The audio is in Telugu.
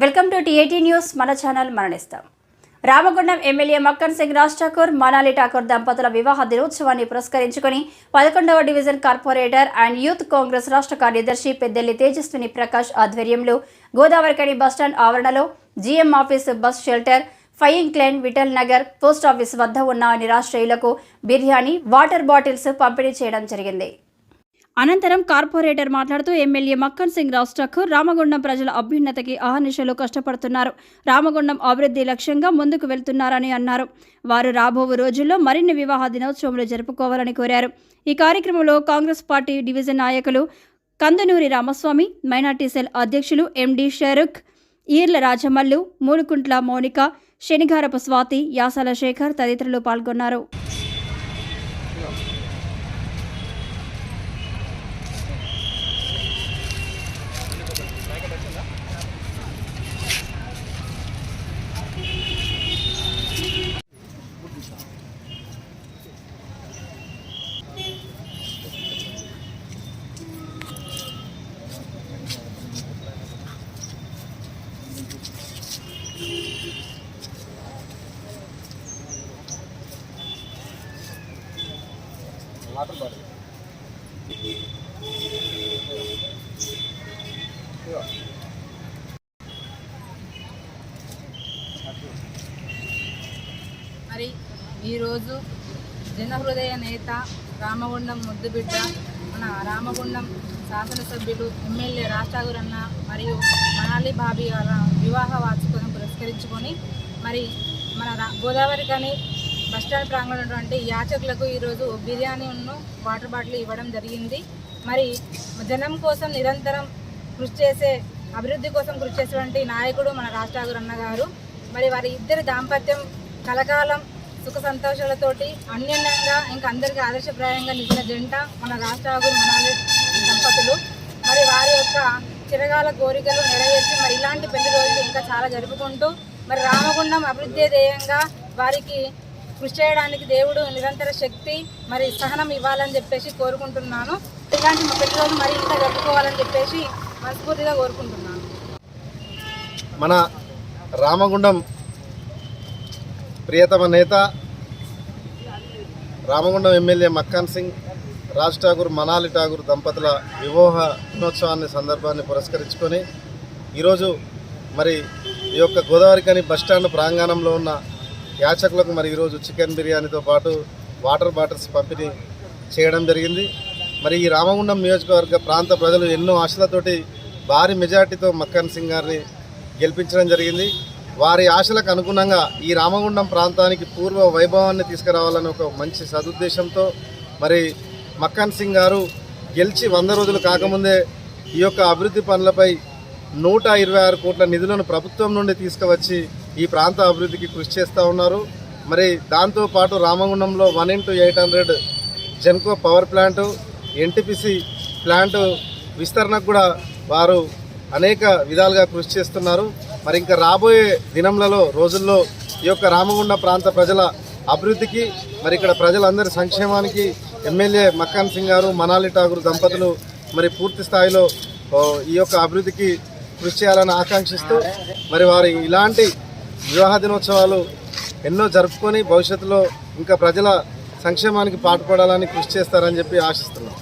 Welcome to TAT news. మన ఛానల్ మరణిస్తాం. రామగుండం ఎమ్మెల్యే మక్కన్ సింగ్ రాజ్ ఠాకూర్ మనాలి ఠాకూర్ దంపతుల వివాహ దినోత్సవాన్ని పురస్కరించుకుని పదకొండవ division corporator and youth Congress రాష్ట్ర కార్యదర్శి పెద్దెల్లి తేజస్విని ప్రకాష్ ఆధ్వర్యంలో గోదావరికని బస్టాండ్ ఆవరణలో జీఎం ఆఫీస్ బస్ షెల్టర్ ఫయింగ్ క్లైన్ విఠల్ నగర్ పోస్ట్ ఆఫీస్ వద్ద ఉన్న నిరాశ్రయులకు బిర్యానీ వాటర్ బాటిల్స్ పంపిణీ చేయడం జరిగింది. అనంతరం కార్పొరేటర్ మాట్లాడుతూ ఎమ్మెల్యే మక్కన్ సింగ్ రాజ్ ఠాకూర్ రామగుండం ప్రజల అభ్యున్నతకి అహర్నిశలు కష్టపడుతున్నారు. రామగుండం అభివృద్ధి లక్ష్యంగా ముందుకు వెళ్తున్నారని అన్నారు. వారు రాబో రోజుల్లో మరిన్ని వివాహ దినోత్సవములు జరుపుకోవాలని కోరారు. ఈ కార్యక్రమంలో కాంగ్రెస్ పార్టీ డివిజన్ నాయకులు కందనూరి రామస్వామి మైనార్టీ సెల్ అధ్యక్షులు ఎండి షరుఖ్ ఈర్ల రాజమల్లు మూడుకుంట్ల మౌనిక శనిగారపు స్వాతి యాసల శేఖర్ తదితరులు పాల్గొన్నారు. మరి ఈరోజు జనహృదయ నేత రామగుండం ముద్దుబిడ్డ మన రామగుండం శాసనసభ్యులు ఎమ్మెల్యే రాష్ట్రాగురు మరియు మనాలి బాబీ గారి వివాహ వార్షికను పురస్కరించుకొని మరి మన రా గోదావరి కానీ బస్టాండ్ ప్రాంగణంలో ఉన్నటువంటి యాచకులకు ఈరోజు బిర్యానీ ఉన్ను వాటర్ బాటిల్ ఇవ్వడం జరిగింది. మరి జనం కోసం నిరంతరం కృషి చేసే అభివృద్ధి కోసం కృషి చేసేటువంటి నాయకుడు మన రాష్ట్రాగురు అన్నగారు మరి వారి ఇద్దరి దాంపత్యం కలకాలం సుఖ సంతోషాలతోటి అన్యోన్యంగా ఇంకా అందరికీ ఆదర్శప్రాయంగా నిలిచిన జంట మన రాష్ట్రాగురు మనాలి దంపతులు. మరి వారి యొక్క చిరగాల కోరికలు నెరవేర్చి మరి ఇలాంటి పెళ్ళి రోజులు ఇంకా చాలా జరుపుకుంటూ మరి రామగుండం అభివృద్ధి ధ్యేయంగా వారికి కృషి చేయడానికి దేవుడు నిరంతర శక్తి మరి సహనం ఇవ్వాలని చెప్పేసి కోరుకుంటున్నాను. ఇలాంటి మా మరి ఇంకా జరుపుకోవాలని చెప్పేసి మనస్ఫూర్తిగా కోరుకుంటున్నాను. మన రామగుండం ప్రియతమ నేత రామగుండం ఎమ్మెల్యే మక్కాన్ సింగ్ రాజ్ ఠాగూర్ మనాలి ఠాగూర్ దంపతుల వివాహ దినోత్సవాన్ని సందర్భాన్ని పురస్కరించుకొని ఈరోజు మరి ఈ యొక్క గోదావరి కని బస్టాండ్ ప్రాంగణంలో ఉన్న యాచకులకు మరి ఈరోజు చికెన్ బిర్యానీతో పాటు వాటర్ బాటిల్స్ పంపిణీ చేయడం జరిగింది. మరి ఈ రామగుండం నియోజకవర్గ ప్రాంత ప్రజలు ఎన్నో ఆశలతోటి భారీ మెజార్టీతో మక్కన్ సింగ్ గారిని గెలిపించడం జరిగింది. వారి ఆశలకు అనుగుణంగా ఈ రామగుండం ప్రాంతానికి పూర్వ వైభవాన్ని తీసుకురావాలని ఒక మంచి సదుద్దేశంతో మరి మక్కన్ సింగ్ గారు గెలిచి వంద రోజులు కాకముందే ఈ యొక్క అభివృద్ధి పనులపై నూట ఇరవై ఆరు కోట్ల నిధులను ప్రభుత్వం నుండి తీసుకువచ్చి ఈ ప్రాంత అభివృద్ధికి కృషి చేస్తూ ఉన్నారు. మరి దాంతోపాటు రామగుండంలో one into eight hundred Genco power plant NTPC plant విస్తరణకు కూడా వారు అనేక విధాలుగా కృషి చేస్తున్నారు. మరి ఇంకా రాబోయే దినంలలో రోజుల్లో ఈ యొక్క రామగుండ ప్రాంత ప్రజల అభివృద్ధికి మరి ఇక్కడ ప్రజలందరి సంక్షేమానికి ఎమ్మెల్యే మక్కాన్ సింగ్ గారు మనాలి ఠాగూర్ దంపతులు మరి పూర్తి స్థాయిలో ఈ యొక్క అభివృద్ధికి కృషి చేయాలని ఆకాంక్షిస్తూ మరి వారి ఇలాంటి వివాహ దినోత్సవాలు ఎన్నో జరుపుకొని భవిష్యత్తులో ఇంకా ప్రజల సంక్షేమానికి పాటుపడాలని కృషి చేస్తారని చెప్పి ఆశిస్తున్నాం.